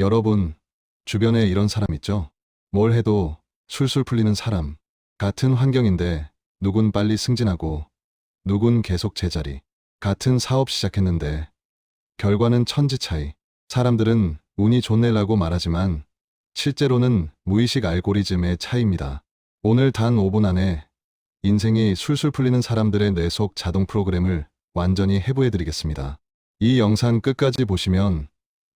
여러분, 주변에 이런 사람 있죠? 뭘 해도 술술 풀리는 사람. 같은 환경인데 누군 빨리 승진하고 누군 계속 제자리. 같은 사업 시작했는데 결과는 천지 차이. 사람들은 운이 좋네라고 말하지만 실제로는 무의식 알고리즘의 차이입니다. 오늘 단 5분 안에 인생이 술술 풀리는 사람들의 뇌 속 자동 프로그램을 완전히 해부해 드리겠습니다. 이 영상 끝까지 보시면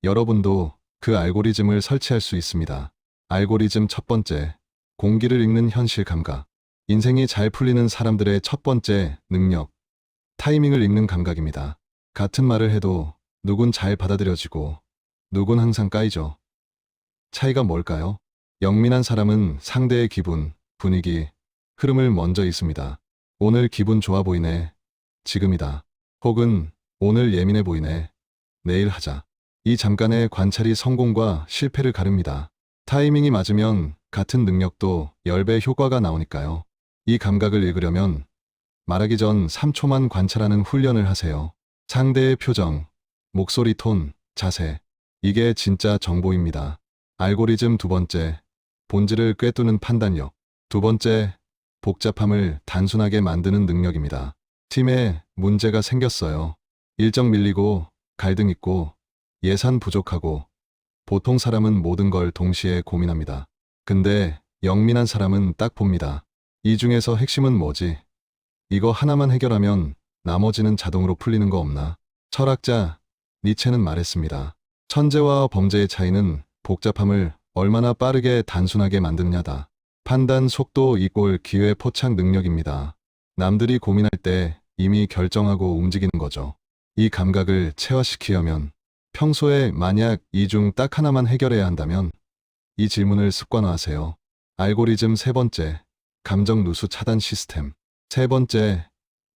여러분도 그 알고리즘을 설치할 수 있습니다. 알고리즘 첫 번째, 공기를 읽는 현실 감각. 인생이 잘 풀리는 사람들의 첫 번째 능력, 타이밍을 읽는 감각입니다. 같은 말을 해도 누군 잘 받아들여지고 누군 항상 까이죠. 차이가 뭘까요? 영민한 사람은 상대의 기분, 분위기, 흐름을 먼저 읽습니다. 오늘 기분 좋아 보이네. 지금이다. 혹은 오늘 예민해 보이네. 내일 하자. 이 잠깐의 관찰이 성공과 실패를 가릅니다. 타이밍이 맞으면 같은 능력도 10배 효과가 나오니까요. 이 감각을 읽으려면 말하기 전 3초만 관찰하는 훈련을 하세요. 상대의 표정, 목소리 톤, 자세. 이게 진짜 정보입니다. 알고리즘 두 번째, 본질을 꿰뚫는 판단력. 두 번째, 복잡함을 단순하게 만드는 능력입니다. 팀에 문제가 생겼어요. 일정 밀리고, 갈등 있고, 예산 부족하고, 보통 사람은 모든 걸 동시에 고민합니다. 근데 영민한 사람은 딱 봅니다. 이 중에서 핵심은 뭐지? 이거 하나만 해결하면 나머지는 자동으로 풀리는 거 없나? 철학자 니체는 말했습니다. 천재와 범죄의 차이는 복잡함을 얼마나 빠르게 단순하게 만드느냐다. 판단 속도 이꼴 기회 포착 능력입니다. 남들이 고민할 때 이미 결정하고 움직이는 거죠. 이 감각을 체화시키려면 평소에 만약 이 중 딱 하나만 해결해야 한다면 이 질문을 습관화하세요. 알고리즘 세 번째, 감정 누수 차단 시스템. 세 번째,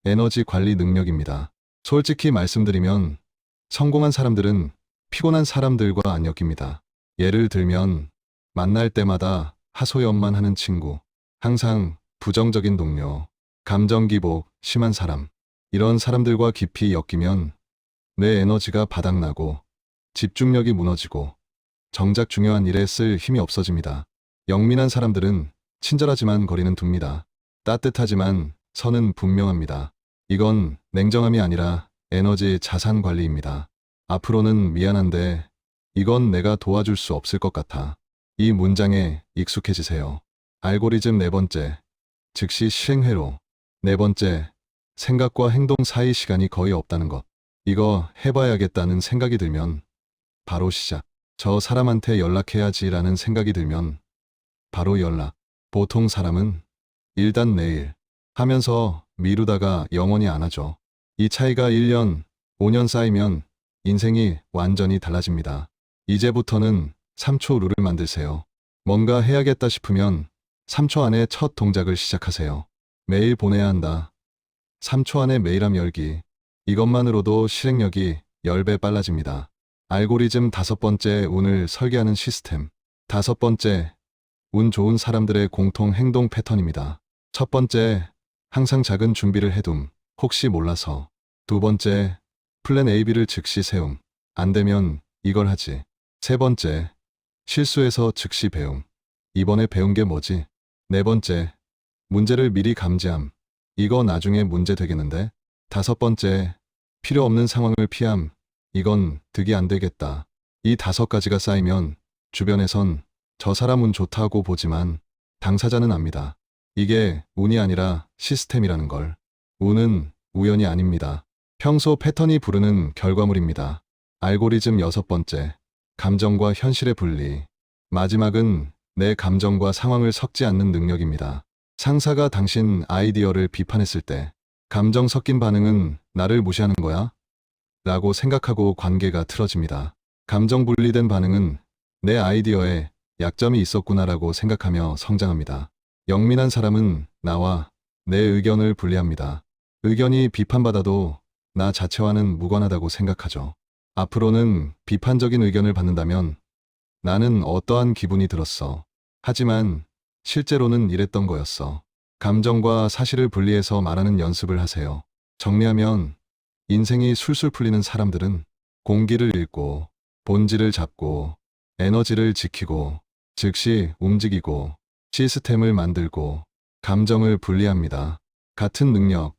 에너지 관리 능력입니다. 솔직히 말씀드리면 성공한 사람들은 피곤한 사람들과 안 엮입니다. 예를 들면 만날 때마다 하소연만 하는 친구, 항상 부정적인 동료, 감정 기복 심한 사람, 이런 사람들과 깊이 엮이면 내 에너지가 바닥나고 집중력이 무너지고 정작 중요한 일에 쓸 힘이 없어집니다. 영민한 사람들은 친절하지만 거리는 둡니다. 따뜻하지만 선은 분명합니다. 이건 냉정함이 아니라 에너지 자산 관리입니다. 앞으로는 미안한데 이건 내가 도와줄 수 없을 것 같아. 이 문장에 익숙해지세요. 알고리즘 네 번째, 즉시 실행회로. 네 번째, 생각과 행동 사이 시간이 거의 없다는 것. 이거 해봐야겠다는 생각이 들면 바로 시작. 저 사람한테 연락해야지라는 생각이 들면 바로 연락. 보통 사람은 일단 내일 하면서 미루다가 영원히 안 하죠. 이 차이가 1년, 5년 쌓이면 인생이 완전히 달라집니다. 이제부터는 3초 룰을 만드세요. 뭔가 해야겠다 싶으면 3초 안에 첫 동작을 시작하세요. 매일 보내야 한다. 3초 안에 메일함 열기. 이것만으로도 실행력이 10배 빨라집니다. 알고리즘 다섯 번째 운을 설계하는 시스템. 다섯 번째, 운 좋은 사람들의 공통 행동 패턴입니다. 첫 번째, 항상 작은 준비를 해둠. 혹시 몰라서. 두 번째, 플랜 A, B를 즉시 세움. 안 되면 이걸 하지. 세 번째, 실수해서 즉시 배움. 이번에 배운 게 뭐지? 네 번째, 문제를 미리 감지함. 이거 나중에 문제 되겠는데? 다섯 번째, 필요 없는 상황을 피함. 이건 득이 안 되겠다. 이 다섯 가지가 쌓이면 주변에선 저 사람은 좋다고 보지만 당사자는 압니다. 이게 운이 아니라 시스템이라는 걸. 운은 우연이 아닙니다. 평소 패턴이 부르는 결과물입니다. 알고리즘 여섯 번째, 감정과 현실의 분리. 마지막은 내 감정과 상황을 섞지 않는 능력입니다. 상사가 당신 아이디어를 비판했을 때, 감정 섞인 반응은 나를 무시하는 거야? 라고 생각하고 관계가 틀어집니다. 감정 분리된 반응은 내 아이디어에 약점이 있었구나라고 생각하며 성장합니다. 영민한 사람은 나와 내 의견을 분리합니다. 의견이 비판받아도 나 자체와는 무관하다고 생각하죠. 앞으로는 비판적인 의견을 받는다면 나는 어떠한 기분이 들었어. 하지만 실제로는 이랬던 거였어. 감정과 사실을 분리해서 말하는 연습을 하세요. 정리하면 인생이 술술 풀리는 사람들은 공기를 읽고 본질을 잡고 에너지를 지키고 즉시 움직이고 시스템을 만들고 감정을 분리합니다. 같은 능력,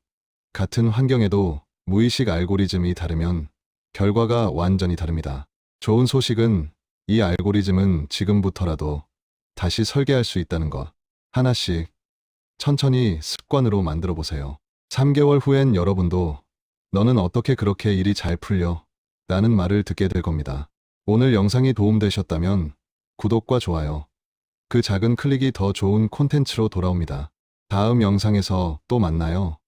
같은 환경에도 무의식 알고리즘이 다르면 결과가 완전히 다릅니다. 좋은 소식은 이 알고리즘은 지금부터라도 다시 설계할 수 있다는 것. 하나씩 천천히 습관으로 만들어 보세요. 3개월 후엔 여러분도 너는 어떻게 그렇게 일이 잘 풀려? 라는 말을 듣게 될 겁니다. 오늘 영상이 도움되셨다면 구독과 좋아요. 그 작은 클릭이 더 좋은 콘텐츠로 돌아옵니다. 다음 영상에서 또 만나요.